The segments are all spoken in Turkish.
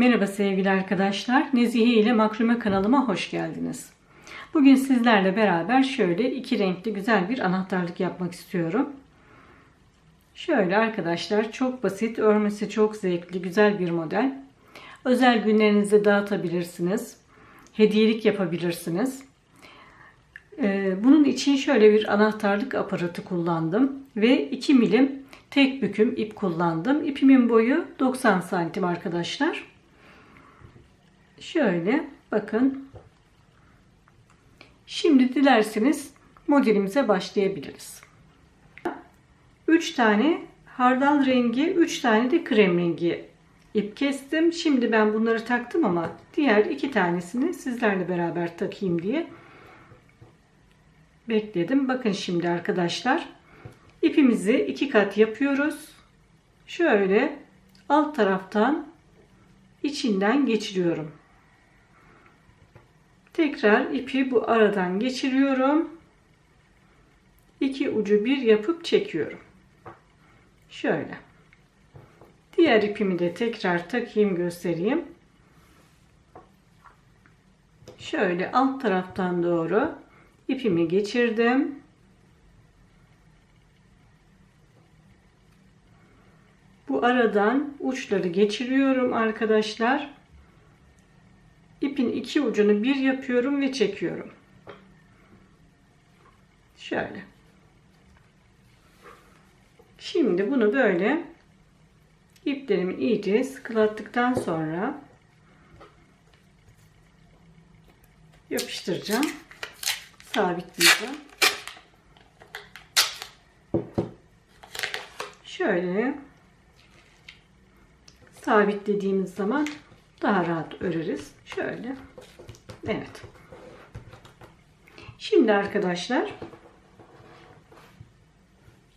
Merhaba sevgili arkadaşlar. Nezihe ile Makrume kanalıma hoş geldiniz. Bugün sizlerle beraber şöyle iki renkli güzel bir anahtarlık yapmak istiyorum. Şöyle arkadaşlar çok basit, örmesi çok zevkli, güzel bir model. Özel günlerinizde dağıtabilirsiniz. Hediyelik yapabilirsiniz. Ee, bunun için şöyle bir anahtarlık aparatı kullandım ve 2 milim tek büküm ip kullandım. İpimin boyu 90 santim arkadaşlar. Şöyle bakın. Şimdi dilerseniz modelimize başlayabiliriz. 3 tane hardal rengi, 3 tane de krem rengi ip kestim. Şimdi ben bunları taktım ama diğer iki tanesini sizlerle beraber takayım diye bekledim. Bakın şimdi arkadaşlar ipimizi iki kat yapıyoruz. Şöyle alt taraftan içinden geçiriyorum. Tekrar ipi bu aradan geçiriyorum. İki ucu bir yapıp çekiyorum. Şöyle. Diğer ipimi de tekrar takayım göstereyim. Şöyle alt taraftan doğru ipimi geçirdim. Bu aradan uçları geçiriyorum arkadaşlar. İpin iki ucunu bir yapıyorum ve çekiyorum. Şöyle. Şimdi bunu böyle iplerimi iyice sıkılattıktan sonra yapıştıracağım. Sabitleyeceğim. Şöyle sabitlediğimiz zaman daha rahat öreriz. Şöyle. Evet. Şimdi arkadaşlar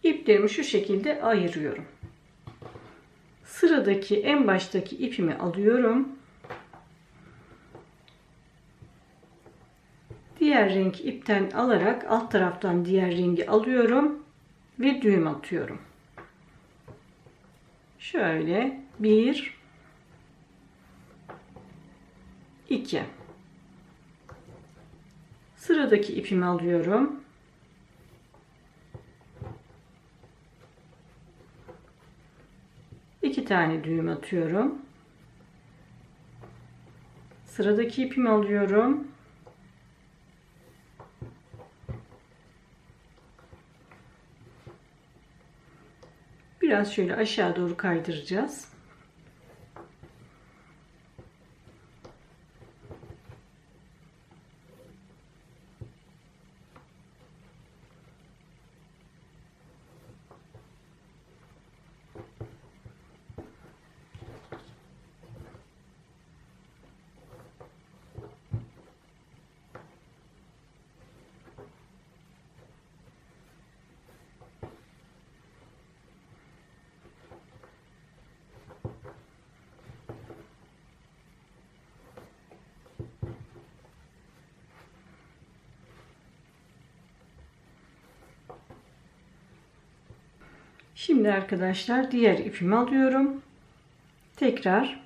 iplerimi şu şekilde ayırıyorum. Sıradaki en baştaki ipimi alıyorum. Diğer renk ipten alarak alt taraftan diğer rengi alıyorum ve düğüm atıyorum. Şöyle bir 2 sıradaki ipimi alıyorum. İki tane düğüm atıyorum. Sıradaki ipimi alıyorum. Biraz şöyle aşağı doğru kaydıracağız Şimdi arkadaşlar diğer ipimi alıyorum. Tekrar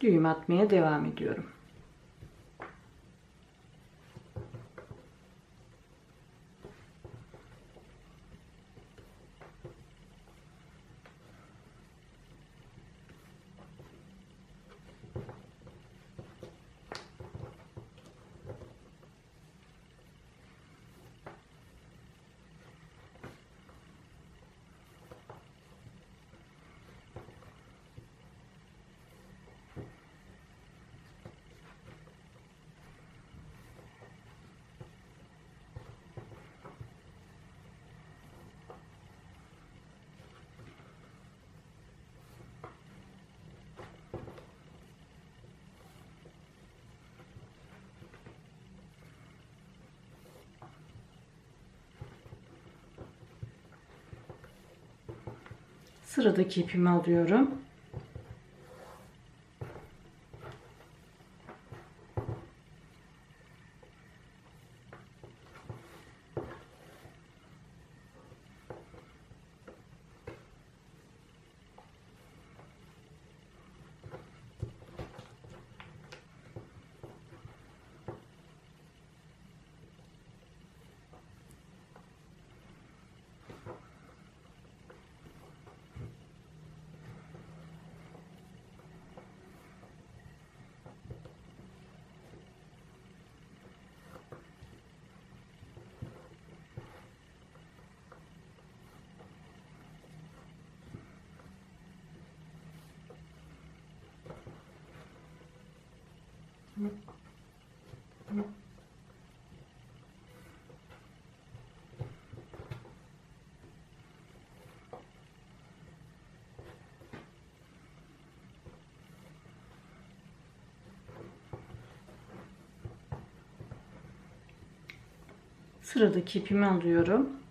düğüm atmaya devam ediyorum. Sıradaki ipimi alıyorum. Sıradaki ipimi alıyorum.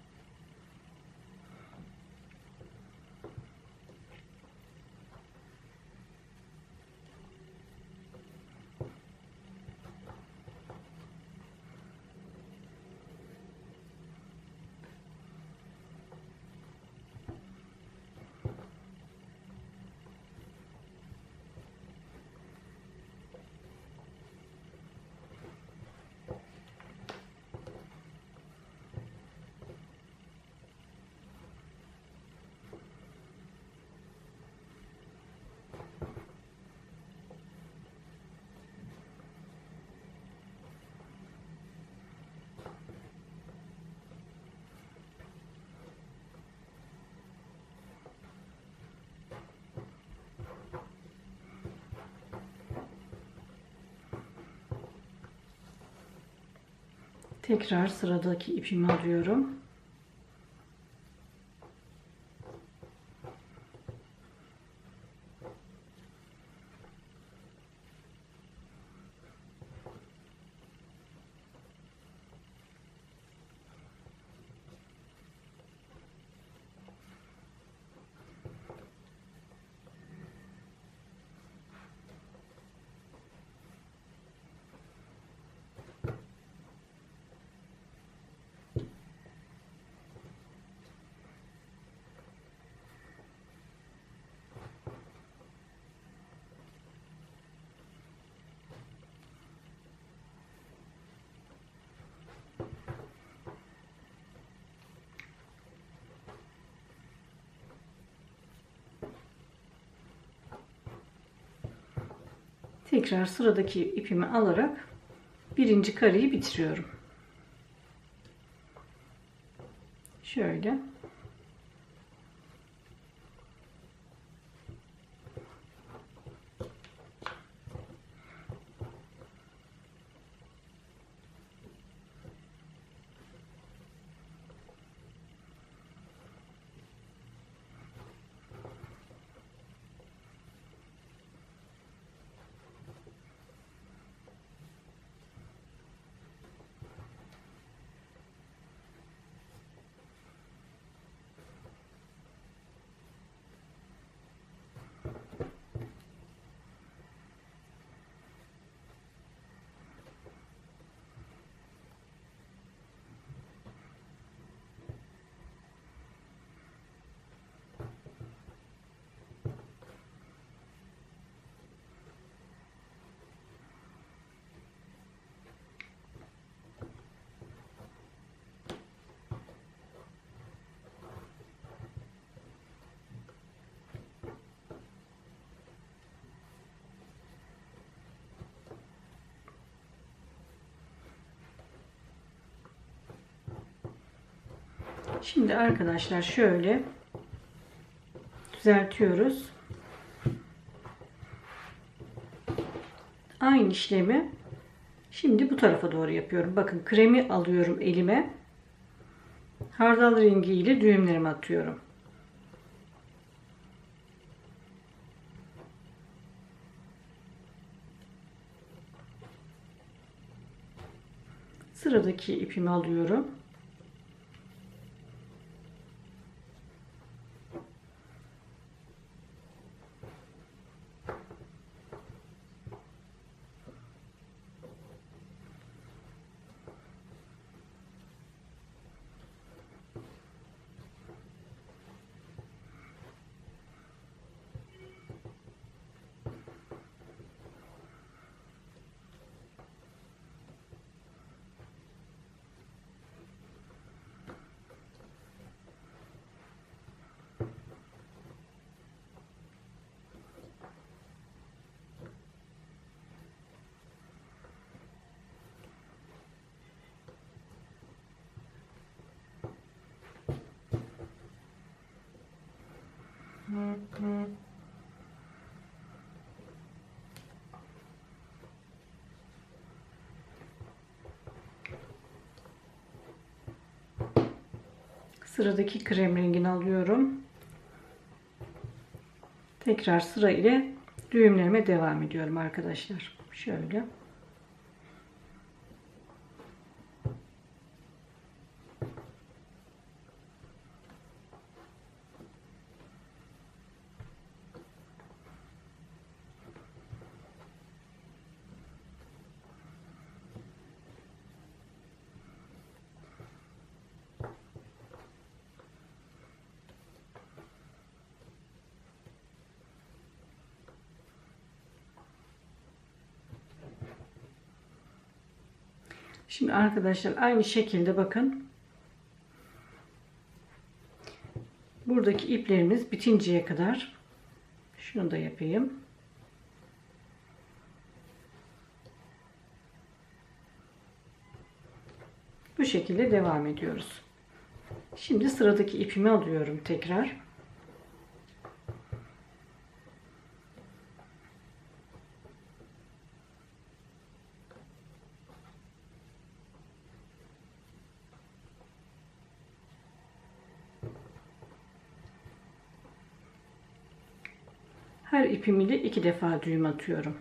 Tekrar sıradaki ipimi alıyorum. Tekrar sıradaki ipimi alarak birinci kareyi bitiriyorum. Şöyle. Şimdi arkadaşlar şöyle düzeltiyoruz. Aynı işlemi şimdi bu tarafa doğru yapıyorum. Bakın kremi alıyorum elime. Hardal rengi ile düğümlerimi atıyorum. Sıradaki ipimi alıyorum. Sıradaki krem rengini alıyorum. Tekrar sıra ile düğümlerime devam ediyorum arkadaşlar. Şöyle. Şimdi arkadaşlar aynı şekilde bakın. Buradaki iplerimiz bitinceye kadar şunu da yapayım. Bu şekilde devam ediyoruz. Şimdi sıradaki ipimi alıyorum tekrar. Her ipimi de iki defa düğüm atıyorum.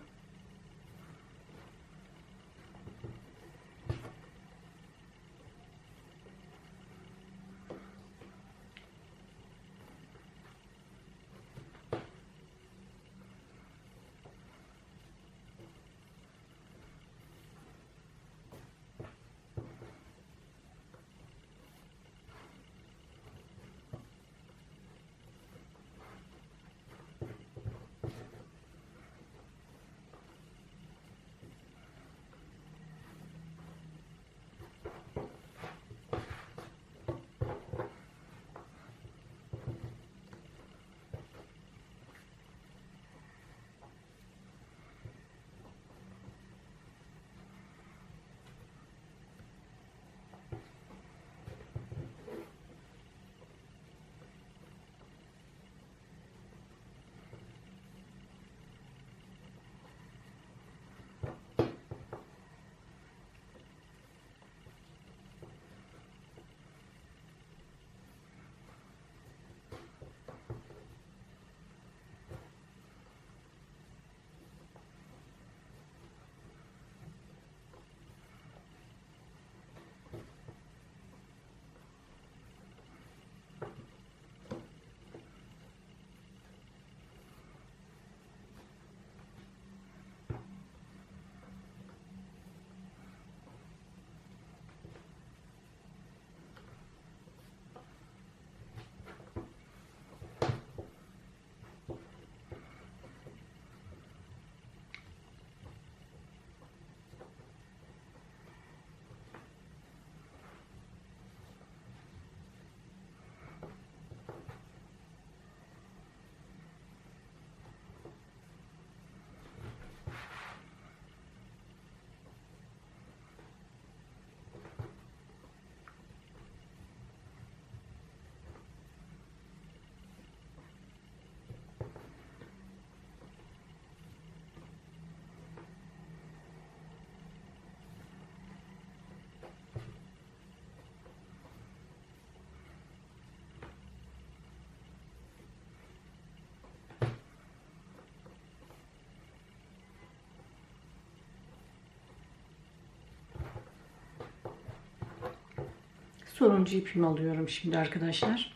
Sonuncu ipimi alıyorum şimdi arkadaşlar.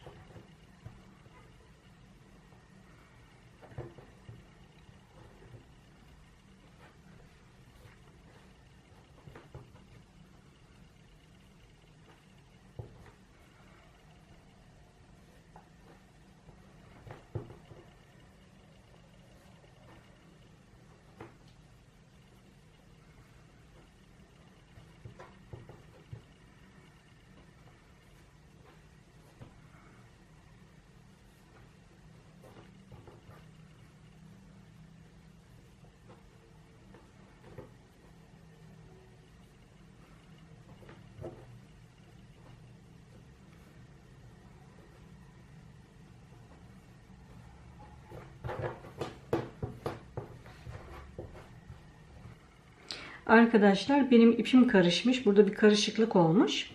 Arkadaşlar benim ipim karışmış. Burada bir karışıklık olmuş.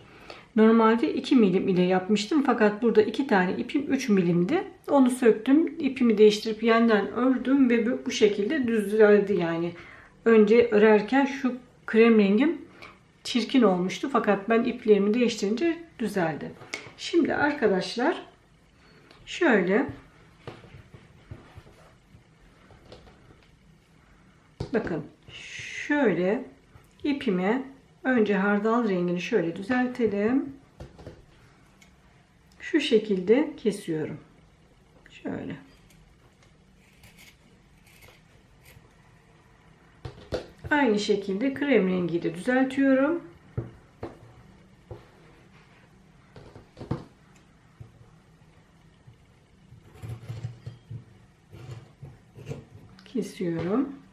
Normalde 2 milim ile yapmıştım fakat burada 2 tane ipim 3 milimdi. Onu söktüm. ipimi değiştirip yeniden ördüm ve bu şekilde düzeldi yani. Önce örerken şu krem rengim çirkin olmuştu fakat ben iplerimi değiştirince düzeldi. Şimdi arkadaşlar şöyle bakın şöyle ipime önce hardal rengini şöyle düzeltelim. Şu şekilde kesiyorum. Şöyle. Aynı şekilde krem rengi de düzeltiyorum. Kesiyorum.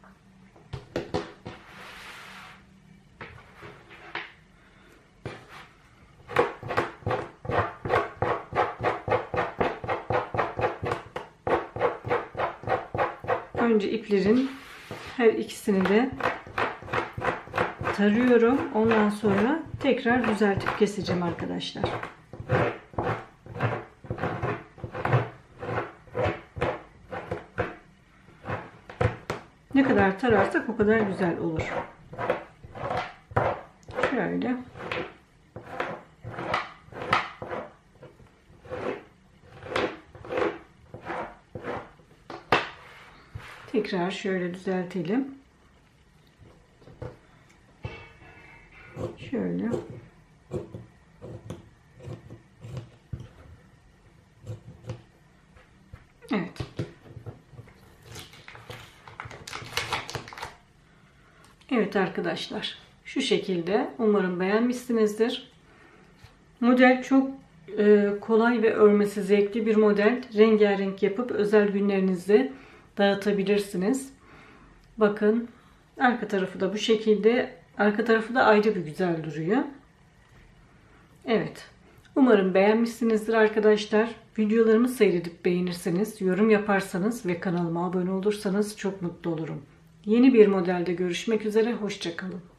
Önce iplerin her ikisini de tarıyorum. Ondan sonra tekrar düzeltip keseceğim arkadaşlar. Ne kadar tararsak o kadar güzel olur. Şöyle. Tekrar şöyle düzeltelim. Şöyle. Evet. Evet arkadaşlar. Şu şekilde. Umarım beğenmişsinizdir. Model çok e, kolay ve örmesi zevkli bir model. Rengarenk yapıp özel günlerinizde dağıtabilirsiniz. Bakın arka tarafı da bu şekilde. Arka tarafı da ayrı bir güzel duruyor. Evet. Umarım beğenmişsinizdir arkadaşlar. Videolarımı seyredip beğenirseniz, yorum yaparsanız ve kanalıma abone olursanız çok mutlu olurum. Yeni bir modelde görüşmek üzere. Hoşçakalın.